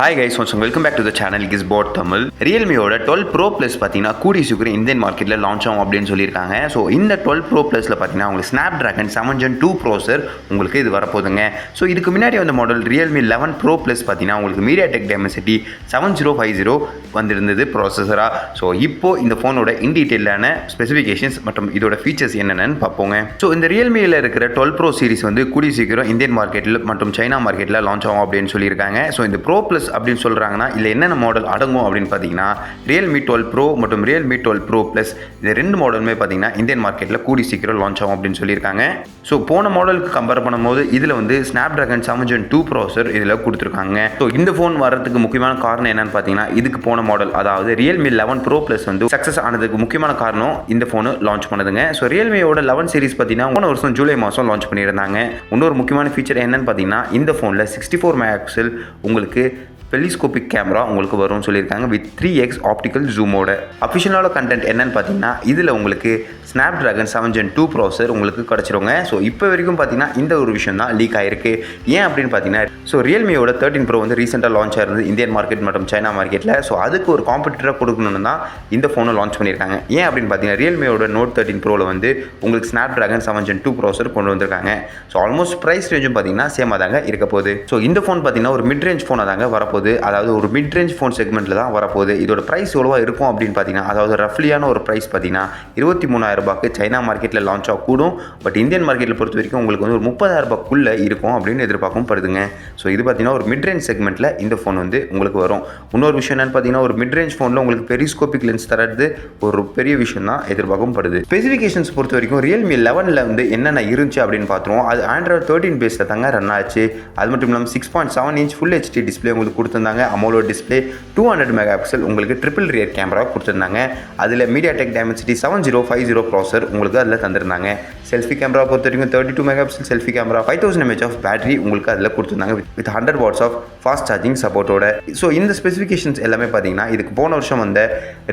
Hi guys once welcome back to the channel is bot Tamil ரியல்மியோட twelve pro plus பார்த்தீங்கன்னா கூடி சீக்கிரம் Indian மார்க்கெட்டில் launch ஆகும் அப்படின்னு சொல்லியிருக்காங்க. ஸோ இந்த டுவெல் ப்ரோ ப்ளஸில் பார்த்தீங்கன்னா உங்களுக்கு Snapdragon seven gen two processor உங்களுக்கு இது வரப்போகுதுங்க. ஸோ இதுக்கு முன்னாடி வந்த model Realme eleven pro plus பார்த்தீங்கன்னா உங்களுக்கு MediaTek Dimensity seven zero five zero வந்திருந்தது ப்ராசஸராக ஸோ இப்போ இந்த ஃபோனோட இன் டீட்டெயிலான ஸ்பெசிஃபிகேஷன்ஸ் மற்றும் இதோட ஃபீச்சர்ஸ் என்னென்னு பார்ப்போங்க. ஸோ இந்த ரியல்மியில் இருக்கிற டுவெல் ப்ரோ சீரிஸ் வந்து கூடிய சீக்கிரம் இந்தியன் மார்க்கெட்டில் மற்றும் சைனா மார்க்கெட்டில் லான்ச் ஆகும் அப்படின்னு சொல்லியிருக்காங்க. ஸோ இந்த ப்ரோ ப்ளஸ் அப்படின்னு சொல்கிறாங்கன்னா இல்லை என்னென்ன மாடல் அடங்கும் அப்படின்னு பார்த்தீங்கன்னா ரியல்மி டுவெல் ப்ரோ மற்றும் ரியல்மி டுவெல் ப்ரோ ப்ளஸ் இந்த ரெண்டு மாடலுமே பார்த்தீங்கன்னா இந்தியன் மார்க்கெட்டில் கூடி சீக்கிரம் லான்ச் ஆகும் அப்படின்னு சொல்லியிருக்காங்க. ஸோ போன மாடலுக்கு கம்பேர் பண்ணும்போது இதில் வந்து ஸ்னாப் ட்ராகன் செவன் டூ ப்ராசர் இதில் கொடுத்துருக்காங்க. ஸோ இந்த ஃபோன் வரதுக்கு முக்கியமான காரணம் என்னன்னு பார்த்தீங்கன்னா இதுக்கு போன மாடல் அதாவது ரியல்மி லெவன் ப்ரோ ப்ளஸ் வந்து சக்ஸஸ் ஆனதுக்கு முக்கியமான காரணம் இந்த ஃபோனு லான்ச் பண்ணதுங்க. ஸோ ரியல்மியோட லெவன் சீரிஸ் பார்த்தீங்கன்னா போன வருஷம் ஜூலை மாதம் லான்ச் பண்ணியிருந்தாங்க. இன்னொரு முக்கியமான ஃபீச்சர் என்னன்னு பார்த்தீங்கன்னா இந்த ஃபோனில் சிக்ஸ்டி ஃபோர் மெகாபிக்சல் உங்களுக்கு பெலிஸ்கோபிக் கேமரா உங்களுக்கு வரும்னு சொல்லியிருக்காங்க வித் த்ரீ எக்ஸ் ஆப்டிக்கல் ஜூமோட அஃபிஷியலான கண்டென்ட் என்னன்னு பார்த்தீங்கன்னா இதில் உங்களுக்கு Snapdragon seven gen two processor உங்களுக்கு கிடச்சிருங்க. ஸோ இப்போ வரைக்கும் பார்த்தீங்கன்னா இந்த ஒரு விஷயம் தான் லீக் ஆயிருக்கு. ஏன் அப்படின்னு பார்த்தீங்கன்னா ஸோ ரியல்மியோட தேர்ட்டின் ப்ரோ வந்து ரீசெண்டாக லான்ச் ஆயிருந்தது இந்தியன் மார்க்கெட் மற்றும் சைனா மார்க்கெட்டில் ஸோ அதுக்கு ஒரு காம்படிட்டராக கொடுக்கணும்னு தான் இந்த ஃபோனை லான்ச் பண்ணியிருக்காங்க. ஏன் அப்படின்னு பார்த்தீங்கன்னா ரியல்மியோட நோட் தேர்ட்டின் ப்ரோவில் வந்து உங்களுக்கு Snapdragon seven gen two processor கொண்டு வந்திருக்காங்க. ஸோ ஆல்மோஸ்ட் ப்ரைஸ் ரேஞ்சும் பார்த்தீங்கன்னா சேமாக தாங்க இருக்க போகுது. ஸோ இந்த ஃபோன் பார்த்தீங்கன்னா ஒரு மிட் ரேஞ்ச் ஃபோனாக தாங்க வரப்போகுது. அதாவது ஒரு மிட் ரேஞ்ச் ஃபோன் செக்மெண்ட்டில் தான் வரப்போகுது. இதோட ப்ரைஸ் எவ்வளோவா இருக்கும் அப்படின்னு பார்த்தீங்கன்னா அதாவது ரஃப்லியான ஒரு ப்ரைஸ் பார்த்தீங்கன்னா இருபத்தி மூணாயிரம் ரூபாய்க்கு சைனா மார்க்கெட்டில் லான்ச் ஆகக்கூடும் பட் இந்தியன் மார்க்கெட்டில் பொறுத்த வரைக்கும் உங்களுக்கு வந்து ஒரு முப்பதாயிரம் ரூபாய்க்குள்ளே இருக்கும் அப்படின்னு எதிர்பார்க்கப்படுதுங்க ஸோ இது பார்த்தீங்கன்னா ஒரு மிட் ரேஞ்ச் செக்மெண்ட்டில் இந்த ஃபோன் வந்து உங்களுக்கு வரும். இன்னொரு விஷயம் என்னன்னு பார்த்தீங்கன்னா ஒரு மிட் ரேஞ்ச் ஃபோனில் உங்களுக்கு பெரிஸ்கோபிக் லென்ஸ் தரது ஒரு பெரிய விஷயம் தான் எதிர்பார்க்கவும் படுது. ஸ்பெசிஃபிகேஷன்ஸ் பொறுத்த வரைக்கும் ரியல்மி லெவனில் வந்து என்னென்ன இருந்துச்சு அப்படின்னு பார்த்துருவோம். அது ஆண்ட்ராய்ட் தேர்ட்டின் பேஸில் தாங்க ரன் ஆச்சு. அது மட்டும் இல்லாமல் six point seven inch full HD display உங்களுக்கு கொடுத்துருந்தாங்க. AMOLED display two hundred megapixel உங்களுக்கு ட்ரிபிள் ரியர் கேமரா கொடுத்துருந்தாங்க. அதில் MediaTek Dimensity seven zero five zero processor உங்களுக்கு அதில் தந்திருந்தாங்க. செல்ஃபி கேமரா பொறுத்த வரைக்கும் thirty two megapixel selfie camera five thousand mAh of battery உங்களுக்கு அதில் கொடுத்துருந்தாங்க with hundred watts of fast charging சப்போர்ட்டோட ஸோ இந்த ஸ்பெசிஃபிகேஷன்ஸ் எல்லாமே பார்த்தீங்கன்னா இதுக்கு போன வருஷம் வந்த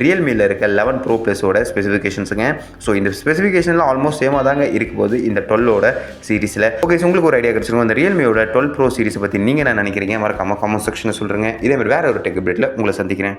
ரியல்மியில் இருக்க லெவன் ப்ரோ ப்ளஸோட ஸ்பெசிஃபிகேஷன்ஸுங்க ஸோ இந்த ஸ்பெசிஃபிகேஷனில் ஆல்மோஸ்ட் சேமாக தாங்க இருக்கும் போது இந்த டுவெல்லோட சீரிஸில் ஓகே உங்களுக்கு ஒரு ஐடியா கிடச்சிருக்கும். அந்த ரியல்மியோட டுவெல் ப்ரோ சீரிஸை பற்றி நீங்கள் என்ன நினைக்கிறீங்க? மறக்காமல் காமெண்ட் செக்ஷனில் சொல்கிறேங்க இதே மாதிரி வேறு ஒரு டெக் அப்டேட்டில் உங்களை சந்திக்கிறேன்.